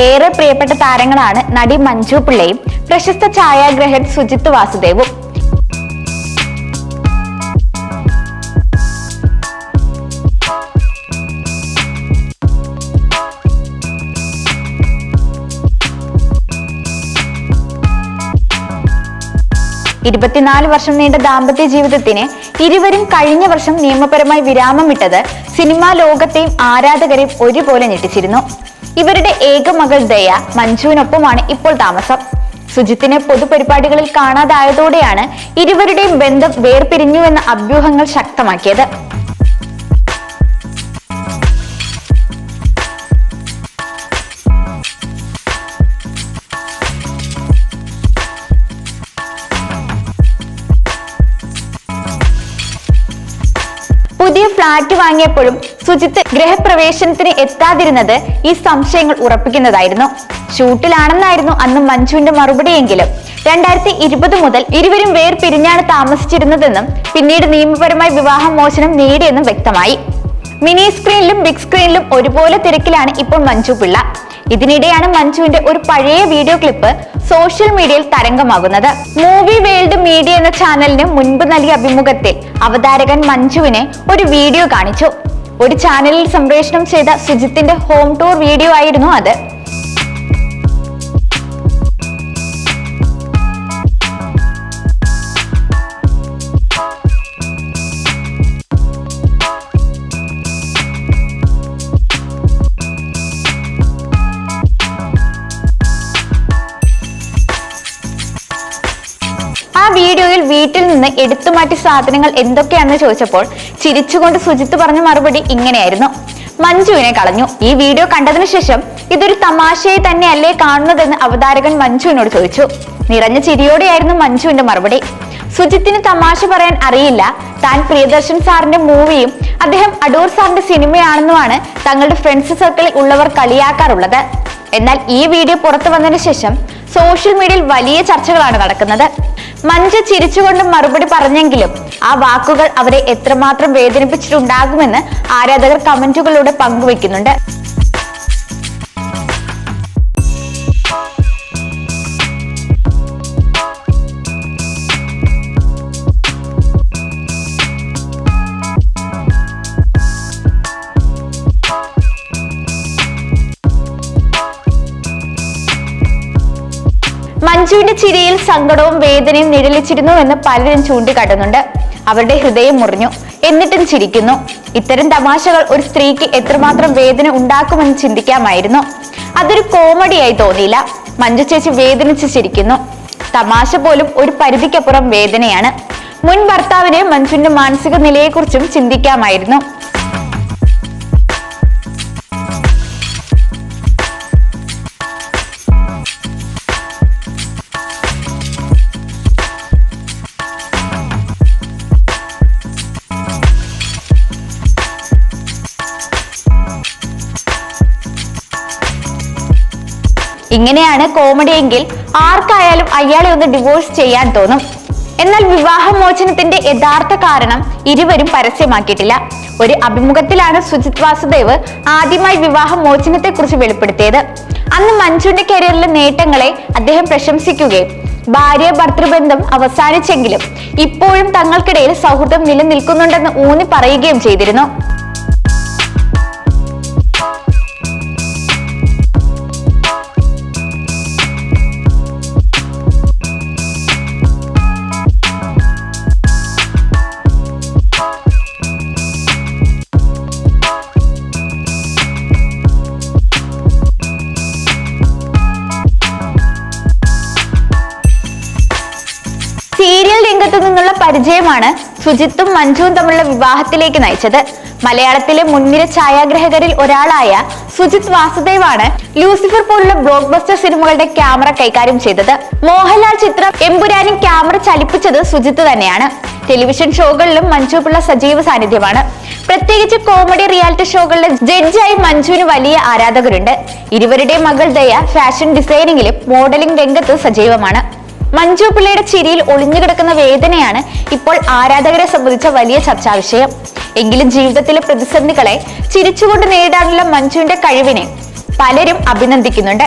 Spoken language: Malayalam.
ഏറെ പ്രിയപ്പെട്ട താരങ്ങളാണ് നടി മഞ്ജു പിള്ളയും പ്രശസ്ത ഛായാഗ്രഹൻ സുജിത് വാസുദേവും. ഇരുപത്തിനാല് വർഷം നീണ്ട ദാമ്പത്യ ജീവിതത്തിന് ഇരുവരും കഴിഞ്ഞ വർഷം നിയമപരമായി വിരാമമിട്ടത് സിനിമാ ലോകത്തെയും ആരാധകരെയും ഒരുപോലെ ഞെട്ടിച്ചിരുന്നു. ഇവരുടെ ഏക മകൾ ദയ മഞ്ജുവിനൊപ്പമാണ് ഇപ്പോൾ താമസം. സുജിത്തിനെ പൊതുപരിപാടികളിൽ കാണാതായതോടെയാണ് ഇരുവരുടെയും ബന്ധം വേർപിരിഞ്ഞുവെന്ന അഭ്യൂഹങ്ങൾ ശക്തമാക്കിയത്. ഫ്ളാറ്റ് വാങ്ങിയപ്പോഴും സുജിത്ത് ഗൃഹപ്രവേശനത്തിന് എത്താതിരുന്നത് ഈ സംശയങ്ങൾ ഉറപ്പിക്കുന്നതായിരുന്നു. ഷൂട്ടിലാണെന്നായിരുന്നു അന്ന് മഞ്ജുവിന്റെ മറുപടിയെങ്കിലും. രണ്ടായിരത്തി ഇരുപത് മുതൽ ഇരുവരും വേർപിരിഞ്ഞാണ് താമസിച്ചിരുന്നതെന്നും പിന്നീട് നിയമപരമായി വിവാഹ മോചനം നേടിയെന്നും വ്യക്തമായി. മിനി സ്ക്രീനിലും ബിഗ് സ്ക്രീനിലും ഒരുപോലെ തിരക്കിലാണ് ഇപ്പോൾ മഞ്ജു പിള്ള. ഇതിനിടെയാണ് മഞ്ജുവിന്റെ ഒരു പഴയ വീഡിയോ ക്ലിപ്പ് സോഷ്യൽ മീഡിയയിൽ തരംഗമാകുന്നത്. മൂവി വേൾഡ് മീഡിയ എന്ന ചാനലിന് മുൻപ് നൽകിയ അഭിമുഖത്തിൽ അവതാരകൻ മഞ്ജുവിനെ ഒരു വീഡിയോ കാണിച്ചു. ഒരു ചാനലിൽ സംപ്രേഷണം ചെയ്ത സുജിത്തിന്റെ ഹോം ടൂർ വീഡിയോ ആയിരുന്നു അത്. വീഡിയോയിൽ വീട്ടിൽ നിന്ന് എടുത്തു എടുത്തുമാറ്റി സാധനങ്ങൾ എന്തൊക്കെയാണെന്ന് ചോദിച്ചപ്പോൾ ചിരിച്ചുകൊണ്ട് സുജിത്ത് പറഞ്ഞ മറുപടി ഇങ്ങനെയായിരുന്നു. മഞ്ജുവിനെ കളഞ്ഞു. ഈ വീഡിയോ കണ്ടതിനു ശേഷം ഇതൊരു തമാശയെ തന്നെയല്ലേ കാണുന്നതെന്ന് അവതാരകൻ മഞ്ജുവിനോട് ചോദിച്ചു. നിറഞ്ഞ ചിരിയോടെയായിരുന്നു മഞ്ജുവിന്റെ മറുപടി. സുജിത്തിന് തമാശ പറയാൻ അറിയില്ല. താൻ പ്രിയദർശൻ സാറിന്റെ മൂവിയും അദ്ദേഹം അടൂർ സാറിന്റെ സിനിമയാണെന്നുമാണ് തങ്ങളുടെ ഫ്രണ്ട്സ് സർക്കിളിൽ ഉള്ളവർ കളിയാക്കാറുള്ളത്. എന്നാൽ ഈ വീഡിയോ പുറത്തു വന്നതിന് ശേഷം സോഷ്യൽ മീഡിയയിൽ വലിയ ചർച്ചകളാണ് നടക്കുന്നത്. മഞ്ജു ചിരിച്ചുകൊണ്ട് മറുപടി പറഞ്ഞെങ്കിലും ആ വാക്കുകൾ അവരെ എത്രമാത്രം വേദനിപ്പിച്ചിട്ടുണ്ടാകുമെന്ന് ആരാധകർ കമന്റുകളിലൂടെ പങ്കുവെക്കുന്നുണ്ട് മഞ്ജുവിന്റെ ചിരിയിൽ സങ്കടവും വേദനയും നിഴലിച്ചിരുന്നു എന്ന് പലരും ചൂണ്ടിക്കാട്ടുന്നുണ്ട്. അവരുടെ ഹൃദയം മുറിഞ്ഞു. എന്നിട്ടും ചിരിക്കുന്നു. ഇത്തരം തമാശകൾ ഒരു സ്ത്രീക്ക് എത്രമാത്രം വേദന ഉണ്ടാക്കുമെന്ന് ചിന്തിക്കാമായിരുന്നു. അതൊരു കോമഡിയായി തോന്നിയില്ല. മഞ്ജു ചേച്ചി വേദനിച്ച് ചിരിക്കുന്നു. തമാശ പോലും ഒരു പരിധിക്കപ്പുറം വേദനയാണ്. മുൻ ഭർത്താവിന് മഞ്ജുവിന്റെ മാനസിക നിലയെക്കുറിച്ചും ചിന്തിക്കാമായിരുന്നു. ഇങ്ങനെയാണ് കോമഡി എങ്കിൽ ആർക്കായാലും അയാളെ ഒന്ന് ഡിവോഴ്സ് ചെയ്യാൻ തോന്നും. എന്നാൽ വിവാഹമോചനത്തിന്റെ യഥാർത്ഥ കാരണം ഇരുവരും പരസ്യമാക്കിയിട്ടില്ല. ഒരു അഭിമുഖത്തിലാണ് സുജിത് വാസുദേവ് ആദ്യമായി വിവാഹമോചനത്തെ കുറിച്ച് വെളിപ്പെടുത്തിയത്. അന്ന് മഞ്ജുവിന്റെ കരിയറിലെ നേട്ടങ്ങളെ അദ്ദേഹം പ്രശംസിക്കുകയും ഭാര്യ ഭർത്തൃബന്ധം അവസാനിച്ചെങ്കിലും ഇപ്പോഴും തങ്ങൾക്കിടയിൽ സൗഹൃദം നിലനിൽക്കുന്നുണ്ടെന്ന് ഊന്നി പറയുകയും ചെയ്തിരുന്നു. പരിചയമാണ് സുജിത്തും മഞ്ജുവും തമ്മിലുള്ള വിവാഹത്തിലേക്ക് നയിച്ചത്. മലയാളത്തിലെ മുൻനിര ഛായാഗ്രഹകരിൽ ഒരാളായ സുജിത് വാസുദേവാണ് ലൂസിഫർ പോലുള്ള ബ്ലോക്ക് ബസ്റ്റർ സിനിമകളുടെ ക്യാമറ കൈകാര്യം ചെയ്തത്. മോഹൻലാൽ ചിത്രം എമ്പുരാനും ക്യാമറ ചലിപ്പിച്ചത് സുജിത്ത് തന്നെയാണ്. ടെലിവിഷൻ ഷോകളിലും മഞ്ജു പിള്ള സജീവ സാന്നിധ്യമാണ്. പ്രത്യേകിച്ച് കോമഡി റിയാലിറ്റി ഷോകളിലെ ജഡ്ജായി മഞ്ജുവിന് വലിയ ആരാധകരുണ്ട്. ഇരുവരുടെയും മകൾ ദയ ഫാഷൻ ഡിസൈനിങ്ങിലും മോഡലിംഗ് രംഗത്ത് സജീവമാണ്. മഞ്ജു പിള്ളയുടെ ചിരിയിൽ ഒളിഞ്ഞു കിടക്കുന്ന വേദനയാണ് ഇപ്പോൾ ആരാധകരെ സംബന്ധിച്ച വലിയ ചർച്ചാ വിഷയം. എങ്കിലും ജീവിതത്തിലെ പ്രതിസന്ധികളെ ചിരിച്ചുകൊണ്ട് നേരിടാനുള്ള മഞ്ജുവിന്റെ കഴിവിനെ പലരും അഭിനന്ദിക്കുന്നുണ്ട്.